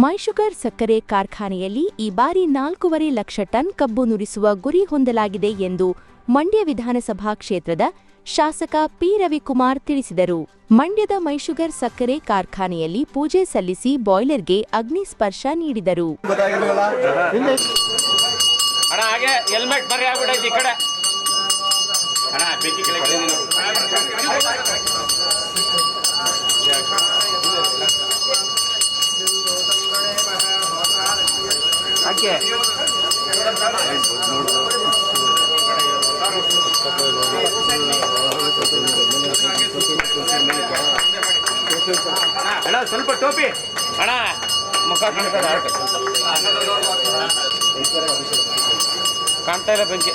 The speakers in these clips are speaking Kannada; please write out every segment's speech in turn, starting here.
ಮೈಶುಗರ್ ಸಕ್ಕರೆ ಕಾರ್ಖಾನೆಯಲ್ಲಿ ಈ ಬಾರಿ ನಾಲ್ಕೂವರೆ ಲಕ್ಷ ಟನ್ ಕಬ್ಬು ನುರಿಸುವ ಗುರಿ ಹೊಂದಲಾಗಿದೆ ಎಂದು ಮಂಡ್ಯ ವಿಧಾನಸಭಾ ಕ್ಷೇತ್ರದ ಶಾಸಕ ಪಿ. ರವಿಕುಮಾರ್ ತಿಳಿಸಿದರು. ಮಂಡ್ಯದ ಮೈಶುಗರ್ ಸಕ್ಕರೆ ಕಾರ್ಖಾನೆಯಲ್ಲಿ ಪೂಜೆ ಸಲ್ಲಿಸಿ ಬಾಯ್ಲರ್ಗೆ ಅಗ್ನಿ ಸ್ಪರ್ಶ ನೀಡಿದರು. ಕಡೆ ಅಣ್ಣ ಸ್ವಲ್ಪ ಟೋಪಿ. ಅಣ್ಣ ಮುಖ ಕಾಣ್ತಾ ಇಲ್ಲ ಬೆಂಕಿ.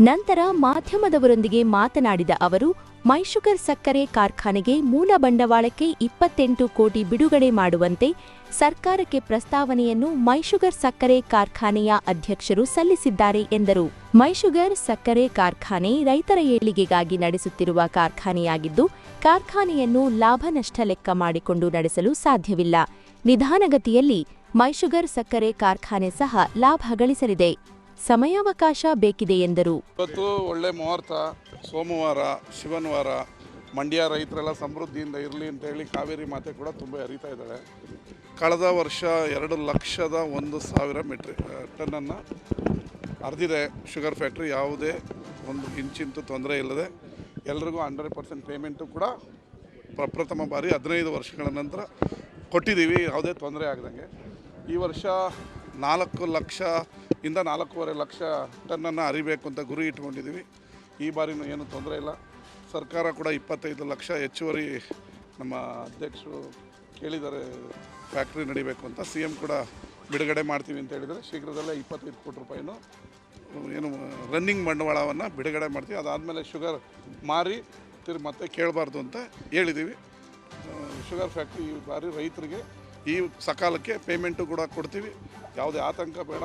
ನಂತರ ಮಾಧ್ಯಮದವರೊಂದಿಗೆ ಮಾತನಾಡಿದ ಅವರು, ಮೈಶುಗರ್ ಸಕ್ಕರೆ ಕಾರ್ಖಾನೆಗೆ ಮೂಲ ಬಂಡವಾಳಕ್ಕೆ ಇಪ್ಪತ್ತೆಂಟು ಕೋಟಿ ಬಿಡುಗಡೆ ಮಾಡುವಂತೆ ಸರ್ಕಾರಕ್ಕೆ ಪ್ರಸ್ತಾವನೆಯನ್ನು ಮೈಶುಗರ್ ಸಕ್ಕರೆ ಕಾರ್ಖಾನೆಯ ಅಧ್ಯಕ್ಷರು ಸಲ್ಲಿಸಿದ್ದಾರೆ ಎಂದರು. ಮೈಶುಗರ್ ಸಕ್ಕರೆ ಕಾರ್ಖಾನೆ ರೈತರ ಏಳಿಗೆಗಾಗಿ ನಡೆಸುತ್ತಿರುವ ಕಾರ್ಖಾನೆಯಾಗಿದ್ದು, ಕಾರ್ಖಾನೆಯನ್ನು ಲಾಭ ನಷ್ಟ ಲೆಕ್ಕ ಮಾಡಿಕೊಂಡು ನಡೆಸಲು ಸಾಧ್ಯವಿಲ್ಲ. ನಿಧಾನಗತಿಯಲ್ಲಿ ಮೈಶುಗರ್ ಸಕ್ಕರೆ ಕಾರ್ಖಾನೆ ಸಹ ಲಾಭ ಗಳಿಸಲಿದೆ. ಸಮಯಾವಕಾಶ ಬೇಕಿದೆ ಎಂದರು. ಇವತ್ತು ಒಳ್ಳೆ ಮುಹೂರ್ತ, ಸೋಮವಾರ ಶಿವನವಾರ ಮಂಡ್ಯ ರೈತರೆಲ್ಲ ಸಮೃದ್ಧಿಯಿಂದ ಇರಲಿ ಅಂತ ಹೇಳಿ ಕಾವೇರಿ ಮಾತೆ ಕೂಡ ತುಂಬ ಹರಿತಾ ಇದ್ದಾಳೆ. ಕಳೆದ ವರ್ಷ ಎರಡು ಲಕ್ಷದ ಒಂದು ಸಾವಿರ ಮೆಟ್ರಿಕ್ ಟನ್ನನ್ನು ಅರ್ಧಿದೆ ಶುಗರ್ ಫ್ಯಾಕ್ಟ್ರಿ. ಯಾವುದೇ ಒಂದು ಇಂಚಿಂತೂ ತೊಂದರೆ ಇಲ್ಲದೆ ಎಲ್ರಿಗೂ ಹಂಡ್ರೆಡ್ ಪರ್ಸೆಂಟ್ ಪೇಮೆಂಟು ಕೂಡ ಪ್ರಪ್ರಥಮ ಬಾರಿ ಹದಿನೈದು ವರ್ಷಗಳ ನಂತರ ಕೊಟ್ಟಿದ್ದೀವಿ. ಯಾವುದೇ ತೊಂದರೆ ಆಗದಂಗೆ. ಈ ವರ್ಷ ನಾಲ್ಕು ಲಕ್ಷ ಇಂದ ನಾಲ್ಕೂವರೆ ಲಕ್ಷ ಟನ್ನನ್ನು ಅರಿಬೇಕು ಅಂತ ಗುರಿ ಇಟ್ಕೊಂಡಿದ್ದೀವಿ. ಈ ಬಾರಿನೂ ಏನು ತೊಂದರೆ ಇಲ್ಲ. ಸರ್ಕಾರ ಕೂಡ ಇಪ್ಪತ್ತೈದು ಲಕ್ಷ ಹೆಚ್ಚುವರಿ ನಮ್ಮ ಅಧ್ಯಕ್ಷರು ಕೇಳಿದ್ದಾರೆ ಫ್ಯಾಕ್ಟ್ರಿ ನಡಿಬೇಕು ಅಂತ ಸಿ ಎಂ ಕೂಡ ಬಿಡುಗಡೆ ಮಾಡ್ತೀವಿ ಅಂತ ಹೇಳಿದರೆ ಶೀಘ್ರದಲ್ಲೇ ಇಪ್ಪತ್ತೈದು ಕೋಟಿ ರೂಪಾಯಿನೂ ಏನು ರನ್ನಿಂಗ್ ಬಂಡವಾಳವನ್ನು ಬಿಡುಗಡೆ ಮಾಡ್ತೀವಿ. ಅದಾದಮೇಲೆ ಶುಗರ್ ಮಾರಿ ತಿರು ಮತ್ತೆ ಕೇಳಬಾರ್ದು ಅಂತ ಹೇಳಿದ್ದೀವಿ. ಶುಗರ್ ಫ್ಯಾಕ್ಟ್ರಿ ಈ ಬಾರಿ ರೈತರಿಗೆ ಈ ಸಕಾಲಕ್ಕೆ ಪೇಮೆಂಟು ಕೂಡ ಕೊಡ್ತೀವಿ. ಯಾವುದೇ ಆತಂಕ ಬೇಡ,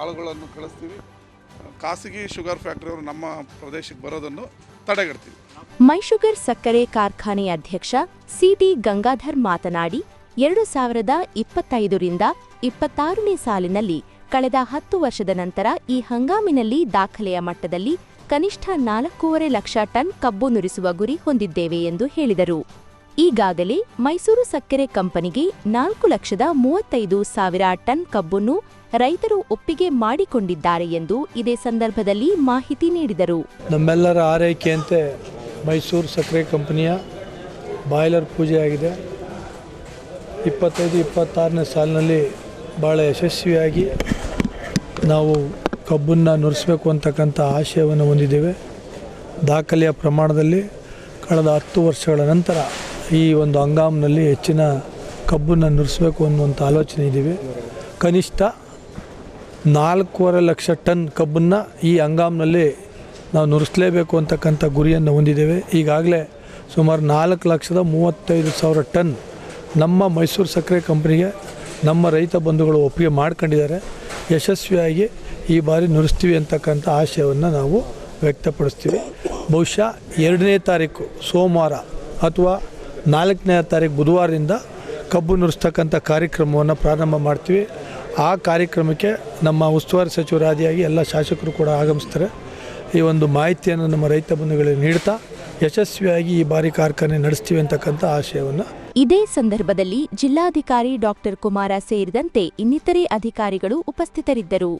ಆಳುಗಳನ್ನು ಕಳಿಸ್ತೀವಿ. ಖಾಸಗಿ ಶುಗರ್ ಫ್ಯಾಕ್ಟರಿಯವರು ನಮ್ಮ ಪ್ರದೇಶಕ್ಕೆ ಬರೋದನ್ನು ತಡೆಗಟ್ತೀವಿ. ಮೈಶುಗರ್ ಸಕ್ಕರೆ ಕಾರ್ಖಾನೆ ಅಧ್ಯಕ್ಷ ಸಿಟಿ ಗಂಗಾಧರ್ ಮಾತನಾಡಿ, ಎರಡು ಸಾವಿರದ ಇಪ್ಪತ್ತೈದರಿಂದ ಇಪ್ಪತ್ತಾರನೇ ಸಾಲಿನಲ್ಲಿ ಕಳೆದ ಹತ್ತು ವರ್ಷದ ನಂತರ ಈ ಹಂಗಾಮಿನಲ್ಲಿ ದಾಖಲೆಯ ಮಟ್ಟದಲ್ಲಿ ಕನಿಷ್ಠ ನಾಲ್ಕೂವರೆ ಲಕ್ಷ ಟನ್ ಕಬ್ಬು ನುರಿಸುವ ಗುರಿ ಹೊಂದಿದ್ದೇವೆ ಎಂದು ಹೇಳಿದರು. ಈಗಾಗಲೇ ಮೈಸೂರು ಸಕ್ಕರೆ ಕಂಪನಿಗೆ ನಾಲ್ಕು ಲಕ್ಷದ ಮೂವತ್ತೈದು ಸಾವಿರ ಟನ್ ಕಬ್ಬನ್ನು ರೈತರು ಒಪ್ಪಿಗೆ ಮಾಡಿಕೊಂಡಿದ್ದಾರೆ ಎಂದು ಇದೇ ಸಂದರ್ಭದಲ್ಲಿ ಮಾಹಿತಿ ನೀಡಿದರು. ನಮ್ಮೆಲ್ಲರ ಆರೈಕೆಯಂತೆ ಮೈಸೂರು ಸಕ್ಕರೆ ಕಂಪನಿಯ ಬಾಯ್ಲರ್ ಪೂಜೆ ಆಗಿದೆ. ಇಪ್ಪತ್ತೈದು, ಇಪ್ಪತ್ತಾರನೇ ಸಾಲಿನಲ್ಲಿ ಭಾಳ ಯಶಸ್ವಿಯಾಗಿ ನಾವು ಕಬ್ಬನ್ನು ನುರಿಸಬೇಕು ಅಂತಕ್ಕಂಥ ಆಶಯವನ್ನು ಹೊಂದಿದ್ದೇವೆ. ದಾಖಲೆಯ ಪ್ರಮಾಣದಲ್ಲಿ ಕಳೆದ ಹತ್ತು ವರ್ಷಗಳ ನಂತರ ಈ ಒಂದು ಹಂಗಾಮಿನಲ್ಲಿ ಹೆಚ್ಚಿನ ಕಬ್ಬನ್ನು ನುರಿಸಬೇಕು ಅನ್ನುವಂಥ ಆಲೋಚನೆ ಇದ್ದೀವಿ. ಕನಿಷ್ಠ ನಾಲ್ಕೂವರೆ ಲಕ್ಷ ಟನ್ ಕಬ್ಬನ್ನು ಈ ಹಂಗಾಮಿನಲ್ಲಿ ನಾವು ನುರಿಸಲೇಬೇಕು ಅಂತಕ್ಕಂಥ ಗುರಿಯನ್ನು ಹೊಂದಿದ್ದೇವೆ. ಈಗಾಗಲೇ ಸುಮಾರು ನಾಲ್ಕು ಲಕ್ಷದ ಮೂವತ್ತೈದು ಸಾವಿರ ಟನ್ ನಮ್ಮ ಮೈಸೂರು ಸಕ್ಕರೆ ಕಂಪ್ನಿಗೆ ನಮ್ಮ ರೈತ ಬಂಧುಗಳು ಒಪ್ಪಿಗೆ ಮಾಡ್ಕೊಂಡಿದ್ದಾರೆ. ಯಶಸ್ವಿಯಾಗಿ ಈ ಬಾರಿ ನುರಿಸ್ತೀವಿ ಅಂತಕ್ಕಂಥ ಆಶಯವನ್ನು ನಾವು ವ್ಯಕ್ತಪಡಿಸ್ತೀವಿ. ಬಹುಶಃ ಎರಡನೇ ತಾರೀಕು ಸೋಮವಾರ ಅಥವಾ ನಾಲ್ಕನೇ ತಾರೀಕು ಬುಧವಾರದಿಂದ ಕಬ್ಬು ನುರಿಸ್ತಕ್ಕಂಥ ಕಾರ್ಯಕ್ರಮವನ್ನು ಪ್ರಾರಂಭ ಮಾಡ್ತೀವಿ. ಆ ಕಾರ್ಯಕ್ರಮಕ್ಕೆ ನಮ್ಮ ಉಸ್ತುವಾರಿ ಸಚಿವರಾದಿಯಾಗಿ ಎಲ್ಲ ಶಾಸಕರು ಕೂಡ ಆಗಮಿಸ್ತಾರೆ. ಈ ಒಂದು ಮಾಹಿತಿಯನ್ನು ನಮ್ಮ ರೈತ ಬಂಧುಗಳಿಗೆ ನೀಡ್ತಾ ಯಶಸ್ವಿಯಾಗಿ ಈ ಬಾರಿ ಕಾರ್ಖಾನೆ ನಡೆಸ್ತೀವಿ ಅಂತಕ್ಕಂಥ ಆಶಯವನ್ನು. ಇದೇ ಸಂದರ್ಭದಲ್ಲಿ ಜಿಲ್ಲಾಧಿಕಾರಿ ಡಾಕ್ಟರ್ ಕುಮಾರ ಸೇರಿದಂತೆ ಇನ್ನಿತರೆ ಅಧಿಕಾರಿಗಳು ಉಪಸ್ಥಿತರಿದ್ದರು.